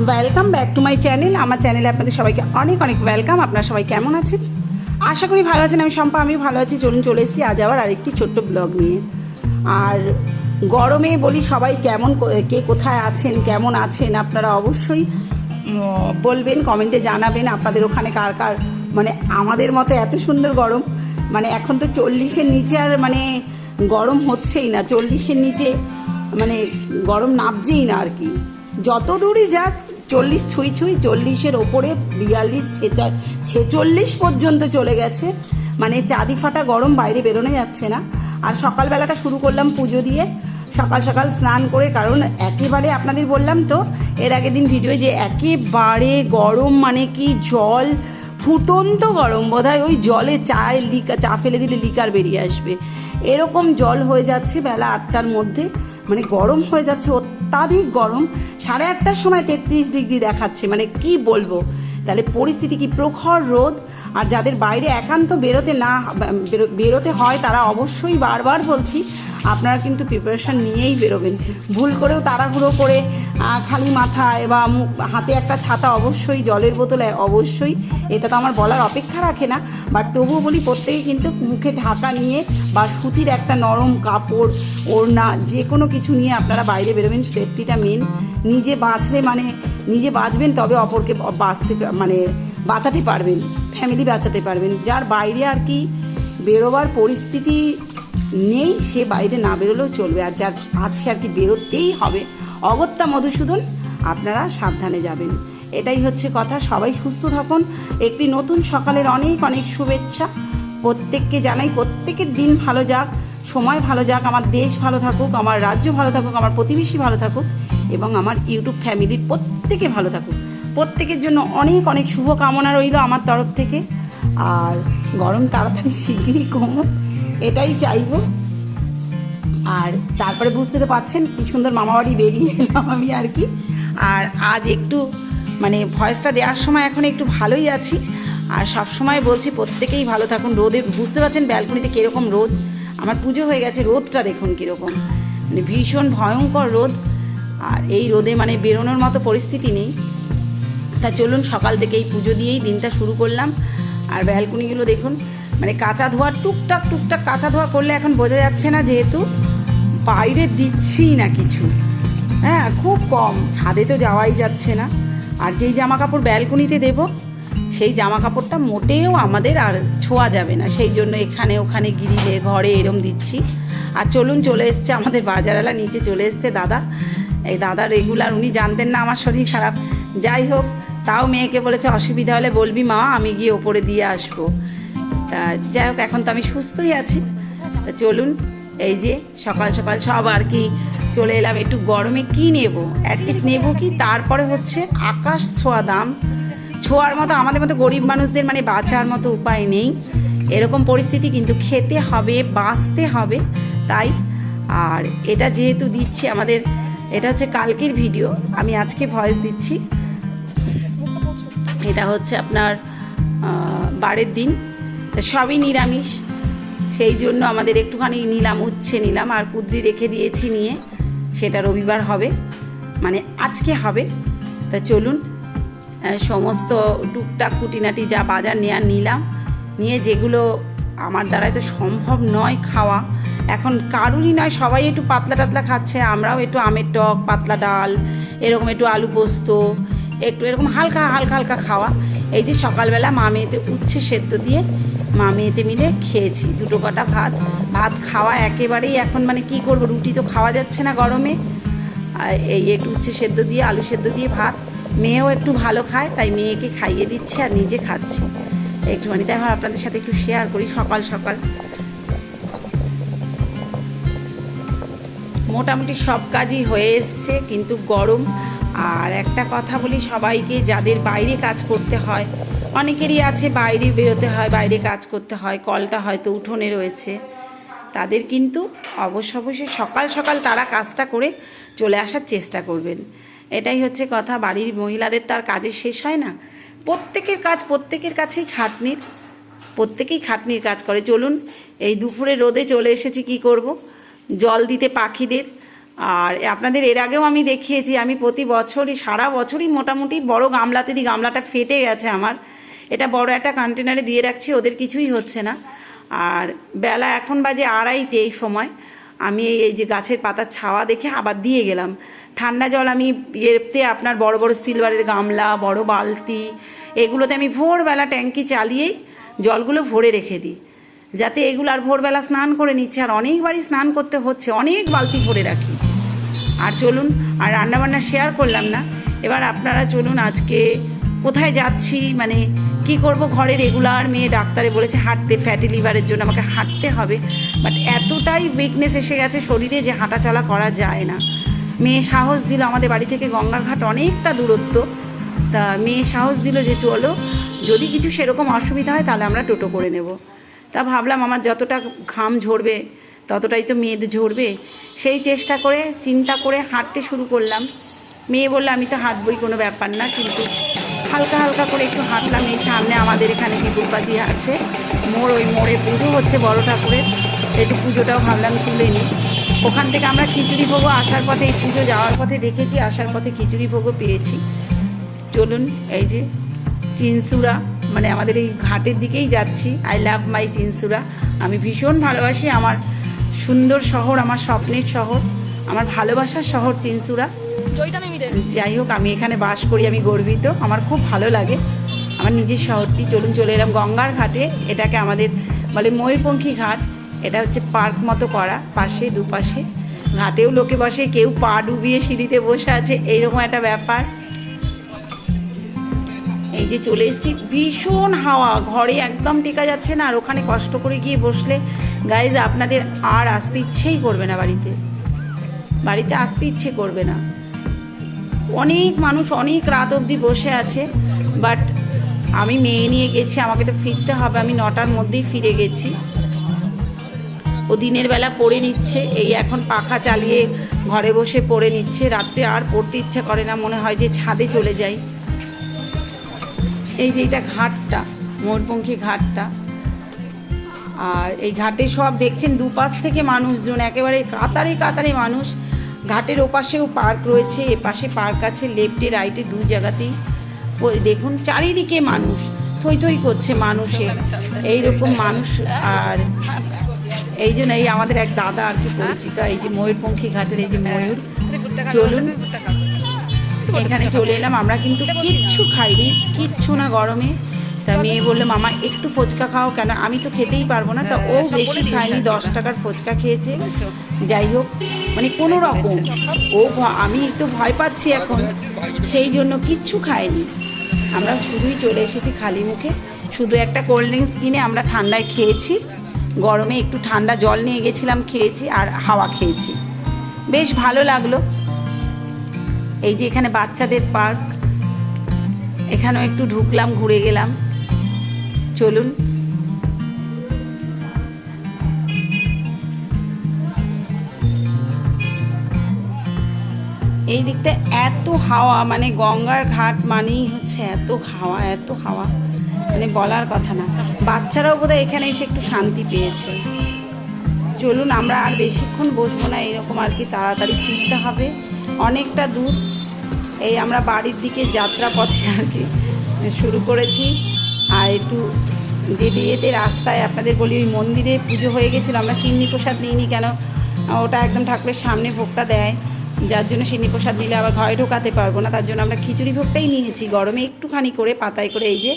Welcome back to my channel আমার চ্যানেলে আপনাদের সবাইকে অনেক অনেক ওয়েলকাম আপনারা সবাই কেমন আছেন? আশা করি ভালো আছেন। আমি শম্পা আমি ভালো আছি। চলুন চলে এসেছি আজ আবার আরেকটি ছোট্ট ব্লগ নিয়ে। আর গরমে বলি সবাই কেমন, কে কোথায় আছেন, কেমন আছেন, আপনারা অবশ্যই বলবেন কমেন্টে জানাবেন আপনাদের ওখানে কার কার মানে আমাদের মতো এত সুন্দর গরম। মানে এখন তো চল্লিশের নিচে আর মানে গরম হচ্ছেই না। চল্লিশের নিচে মানে গরম নামছেই না আর কি। যত দূরই যাক, চল্লিশ ছুঁই ছুঁই, চল্লিশের ওপরে বিয়াল্লিশ ছেচা, ছেচল্লিশ পর্যন্ত চলে গেছে। মানে চাঁদি ফাটা গরম বাইরে বেরোনো যাচ্ছে না। আর সকালবেলাটা শুরু করলাম পুজো দিয়ে। সকাল সকাল স্নান করে, কারণ একেবারে আপনাদের বললাম তো, এর আগের দিন ভিডিও যে একেবারে গরম মানে কি জল, ফুটন্ত গরম, বোধহয় ওই জলে চায়ের লিকা, চা ফেলে দিলে লিকার বেরিয়ে আসবে। এরকম জল হয়ে যাচ্ছে বেলা আটটার মধ্যে। মানে গরম হয়ে যাচ্ছে, অত্যাধিক গরম। সাড়ে আটটার সময় তেত্রিশ ডিগ্রি দেখাচ্ছে মানে কি বলব? তাহলে পরিস্থিতি কি প্রখর রোদ? আর যাদের বাইরে একান্ত বেরোতে না বেরোতে হয়, তারা অবশ্যই বারবার বলছি আপনারা কিন্তু প্রিপারেশন নিয়েই বেরোবেন। ভুল করেও তাড়াহুড়ো করে খালি মাথায় বা হাতে একটা ছাতা অবশ্যই, জলের বোতলে অবশ্যই। এটা তো আমার বলার অপেক্ষা রাখে না বাট তবুও বলি প্রত্যেকে কিন্তু মুখে ঢাকা নিয়ে বা সুতির একটা নরম কাপড়, ওড়না যে কোনো কিছু নিয়ে আপনারা বাইরে বেরোবেন সেফটিটা মেন নিজে বাঁচলে মানে নিজে বাঁচবেন তবে অপরকে বাঁচতে মানে বাঁচাতে পারবেন ফ্যামিলি বাঁচাতে পারবেন। যার বাইরে আর কি বেরোবার পরিস্থিতি নেই, সে বাইরে না বেরোলেও চলবে। আর যার আছে আর কি বেরোতেই হবে। অগত্যা মধুসূদন, আপনারা সাবধানে যাবেন। এটাই হচ্ছে কথা। সবাই সুস্থ থাকুন। একটি নতুন সকালের অনেক অনেক শুভেচ্ছা। প্রত্যেককে জানাই, প্রত্যেকের দিন ভালো যাক, সময় ভালো যাক, আমার দেশ ভালো থাকুক, আমার রাজ্য ভালো থাকুক, আমার প্রতিবেশী ভালো থাকুক, এবং আমার ইউটিউব ফ্যামিলির প্রত্যেকে ভালো থাকুক। প্রত্যেকের জন্য অনেক অনেক শুভকামনা রইল আমার তরফ থেকে। আর গরম তাড়াতাড়ি শিগগিরই কমুক। এটাই চাইব। আর তারপরে বুঝতে তো পারছেন কি সুন্দর মামাবাড়ি বেরিয়ে এলাম আমি আর কি। আর আজ একটু মানে ভয়েসটা দেওয়ার সময় এখন একটু ভালোই আছি। আর সব সময় বলছি প্রত্যেকেই ভালো থাকুন। রোদে বুঝতে পারছেন ব্যালকনিতে কীরকম রোদ। আমার পুজো হয়ে গেছে, রোদটা দেখুন কীরকম। মানে ভীষণ ভয়ঙ্কর রোদ। আর এই রোদে মানে বেরোনোর মতো পরিস্থিতি নেই। তা চলুন সকাল থেকে এই পুজো দিয়েই দিনটা শুরু করলাম। আর ব্যালকনিগুলো দেখুন মানে কাঁচা ধোয়া টুকটাক টুকটাক কাঁচা ধোয়া করলে এখন বোঝা যাচ্ছে না যেহেতু বাইরে দিচ্ছি না কিছু। হ্যাঁ খুব কম। ছাদে তো যাওয়াই যাচ্ছে না। আর যেই জামা কাপড় ব্যালকনিতে দেব, সেই জামা কাপড়টা মোটেও আমাদের আর ছোঁয়া যাবে না। সেই জন্য এখানে ওখানে গিরিলে, ঘরে এরম দিচ্ছি। আর চলুন, চলে এসছে আমাদের বাজারওয়ালা, নিচে চলে এসছে দাদা। এই দাদা রেগুলার, উনি জানতেন না আমার শরীর খারাপ। যাই হোক, তাও মেয়েকে বলেছে, অসুবিধা হলে বলবি মা, আমি গিয়ে ওপরে দিয়ে আসব। তা যাই হোক, এখন তো আমি সুস্থই আছি। তা চলুন, এই যে সকাল সকাল সব আর কি চলে এলাম। একটু গরমে কি নেব? অ্যাটলিস্ট নেব কি? তারপরে হচ্ছে আকাশ ছোঁয়া দাম। ছোঁয়ার মতো আমাদের মতো গরিব মানুষদের মানে বাঁচার মতো উপায় নেই। এরকম পরিস্থিতি কিন্তু খেতে হবে, বাঁচতে হবে, তাই। আর এটা যেহেতু দিচ্ছি আমাদের, এটা হচ্ছে কালকের ভিডিও, আমি আজকে ভয়েস দিচ্ছি। এটা হচ্ছে আপনার বারের দিন। সবই নিরামিষ। সেই জন্য আমাদের একটুখানি নিলাম, উচ্ছে নিলাম, আর কুদ্রি রেখে দিয়েছি নিয়ে। সেটা রবিবার হবে মানে আজকে হবে। তা চলুন সমস্ত টুকটাক কুটিনাটি যা বাজার নেওয়া নিলাম। নিয়ে যেগুলো আমার দ্বারাই তো সম্ভব নয় খাওয়া। এখন কারুরই নয়, সবাই একটু পাতলা টাতলা খাচ্ছে, আমরাও একটু আমের টক, পাতলা ডাল, এরকম একটু আলু পোস্ত, একটু এরকম হালকা হালকা হালকা খাওয়া। এই যে সকালবেলা মা মেয়েতে উচ্ছে সেদ্ধ দিয়ে মা মেয়েতে মিলে খেয়েছি। দুটো কটা ভাত। ভাত খাওয়া একেবারেই এখন মানে কি করব? রুটি তো খাওয়া যাচ্ছে না গরমে। এই একটু উচ্ছে সেদ্ধ দিয়ে, আলু সেদ্ধ দিয়ে ভাত। মেয়েও একটু ভালো খায়, তাই মেয়েকে খাইয়ে দিচ্ছি আর নিজে খাচ্ছি। একটুখানি তাই আমার আপনাদের সাথে একটু শেয়ার করি, সকাল সকাল। মোটামুটি সব কাজই হয়ে এসছে, কিন্তু গরম। আর একটা কথা বলি, সবাইকে যাদের বাইরে কাজ করতে হয় অনেকেরই আছে বাইরে বেরোতে হয়, বাইরে কাজ করতে হয়, কলটা হয়তো উঠোনে রয়েছে। তাদের কিন্তু অবশ্য অবশ্যই সকাল সকাল তারা কাজটা করে চলে আসার চেষ্টা করবেন। এটাই হচ্ছে কথা, বাড়ির মহিলাদের তার কাজের শেষ হয় না। প্রত্যেকের কাজ প্রত্যেকের কাছেই খাটনির, প্রত্যেকেই খাটনির কাজ করে। চলুন, এই দুপুরে রোদে চলে এসেছি, কি করব? জল দিতে পাখিদের। আর আপনাদের এর আগেও আমি দেখিয়েছি, আমি প্রতি বছরই, সারা বছরই মোটামুটি বড় গামলাতে দিই গামলাটা ফেটে গেছে আমার। এটা বড় একটা কন্টেনারে দিয়ে রাখছি, ওদের কিছুই হচ্ছে না। আর বেলা এখন বাজে আড়াইটে এই সময়। আমি এই যে গাছের পাতার ছাওয়া দেখে আবার দিয়ে গেলাম। ঠান্ডা জল আমি ইয়েতে আপনার বড় বড় সিলভারের গামলা, বড় বালতি, এগুলোতে আমি ভোরবেলা ট্যাঙ্কি চালিয়েই জলগুলো ভরে রেখে দিই। যাতে এগুলো আর ভোরবেলা স্নান করে নিচ্ছে, আর অনেকবারই স্নান করতে হচ্ছে, অনেক বালতি ভরে রাখি। আর চলুন, আর রান্নাবান্না শেয়ার করলাম না। এবার আপনারা চলুন আজকে কোথায় যাচ্ছি মানে কি করব? ঘরে রেগুলার মেয়ে ডাক্তারে বলেছে, হাঁটতে ফ্যাটি লিভারের জন্য আমাকে হাঁটতে হবে। বাট এতটাই উইকনেস এসে গেছে শরীরে যে হাঁটাচলা করা যায় না। মেয়ে সাহস দিল আমাদের বাড়ি থেকে গঙ্গার ঘাট অনেকটা দূরত্ব। তা মেয়ে সাহস দিল যে চলো, যদি কিছু সেরকম অসুবিধা হয় তাহলে আমরা টোটো করে নেব। তা ভাবলাম আমার যতটা ঘাম ঝরবে, ততটাই তো মেয়েদের ঝরবে। সেই চেষ্টা করে, চিন্তা করে হাঁটতে শুরু করলাম। মেয়ে বললে, আমি তো হাঁটবই, কোনো ব্যাপার না, কিন্তু হালকা হালকা করে একটু হাঁটলাম এই সামনে আমাদের এখানে বিদুপাতি আছে। মোড় ওই মোড়ে পুজো হচ্ছে বড় ঠাকুরের। একটু পুজোটাও ভাবলাম তুলে নিই। ওখান থেকে আমরা খিচুড়ি ভোগও আসার পথে, এই পুজো যাওয়ার পথে দেখেছি, আসার পথে খিচুড়ি ভোগও পেয়েছি। চলুন, এই যে চিনসুরা মানে আমাদের এই ঘাটের দিকেই যাচ্ছি। I love my Chinsurah. আমি ভীষণ ভালোবাসি আমার সুন্দর শহর, আমার স্বপ্নের শহর, আমার ভালোবাসার শহর চিনসুরা। যাই হোক, আমি এখানে বাস করি, আমি গর্বিত। আমার খুব ভালো লাগে। আমার নিজের শহরটি, চলুন চলে এলাম গঙ্গার ঘাটে। এটাকে আমাদের বলে ময়ূরপঙ্খী ঘাট। এটা হচ্ছে পার্ক মতো করা, পাশে, দুপাশে। ঘাটেও লোকে বসে, কেউ পা ডুবিয়ে সিঁড়িতে বসে আছে, এইরকম একটা ব্যাপার। এই যে চলে এসেছি, ভীষণ হাওয়া, ঘরে একদম টেকা যাচ্ছে না। আর ওখানে কষ্ট করে গিয়ে বসলে গাইজ আপনাদের আর আসতে ইচ্ছেই করবে না বাড়িতে। বাড়িতে আসতে ইচ্ছে করবে না। অনেক মানুষ অনেক রাত অবধি বসে আছে বাট আমি মেয়ে নিয়ে গেছি, আমাকে তো ফিরতে হবে, আমি নটার মধ্যেই ফিরে গেছি। ও দিনের বেলা পড়ে নিচ্ছে, এই এখন পাখা চালিয়ে ঘরে বসে পড়ে নিচ্ছে, রাত্রে আর পড়তে ইচ্ছা করে না, মনে হয় যে ছাদে চলে যাই। এই যে এটা ঘাটটা, মোরপঙ্খী ঘাটটা, আর এই ঘাটে সব দেখছেন, দুপাশ থেকে মানুষজন, একেবারে কাতারে কাতারে মানুষ। ঘাটের ওপাশেও পার্ক রয়েছে এপাশে পার্ক আছে, লেফটে, রাইটে দু জায়গাতেই। দেখুন, চারিদিকে মানুষ, থই থই করছে মানুষে এইরকম মানুষ আর এই জন্য এই আমাদের এক দাদা আর কি পরিচিত, এই যে ময়ূরপঙ্খী ঘাটের এই যে ময়ূর। চলুন, এখানে চলে এলাম। আমরা কিন্তু কিচ্ছু খাইনি, কিচ্ছু না গরমে। তা মেয়ে বলল মামা একটু ফুচকা খাও কেন? আমি তো খেতেই পারব না। তা ও বেশি খায়নি দশ টাকার ফুচকা খেয়েছে। যাই হোক মানে কোনো রকম ও ভ- আমি একটু ভয় পাচ্ছি এখন। সেই জন্য কিচ্ছু খায়নি। আমরা শুধুই চলে এসেছি খালি মুখে। শুধু একটা কোল্ড ড্রিঙ্কস কিনে আমরা ঠান্ডায় খেয়েছি। গরমে একটু ঠান্ডা জল নিয়ে গেছিলাম খেয়েছি আর হাওয়া খেয়েছি। বেশ ভালো লাগল। এই যে এখানে বাচ্চাদের পার্ক। এখানেও একটু ঢুকলাম ঘুরে গেলাম। চলুন। এই দিকটা এত হাওয়া মানে গঙ্গার ঘাট মানেই হচ্ছে এত হাওয়া এত হাওয়া। মানে বলার কথা না। বাচ্চারাও বোধহয় এখানে এসে একটু শান্তি পেয়েছে। চলুন, আমরা আর বেশিক্ষণ বসবো না, এরকম আর কি তাড়াতাড়ি ফিরতে হবে। অনেকটা দূর। এই আমরা বাড়ির দিকে যাত্রা পথে আর কি শুরু করেছি। আর একটু যে বিয়েতে রাস্তায় আপনাদের বলি, ওই মন্দিরে পুজো হয়ে গেছিল, আমরা সিন্নি প্রসাদ নিইনি কেন? ওটা একদম ঠাকুরের সামনে ভোগটা দেয়। যার জন্য সিন্নি প্রসাদ নিলে আবার ঘরে ঢোকাতে পারব না, তার জন্য আমরা খিচুড়ি ভোগটাই নিয়েছি। গরমে একটুখানি করে পাতায় করে এই যে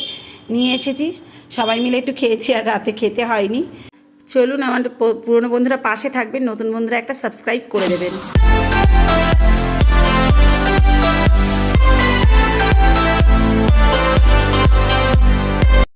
নিয়ে এসেছি। সবাই মিলে একটু খেয়েছি আর রাতে খেতে হয়নি। চলুন আমার পুরনো বন্ধুরা পাশে থাকবেন, নতুন বন্ধুরা একটা সাবস্ক্রাইব করে দেবেন।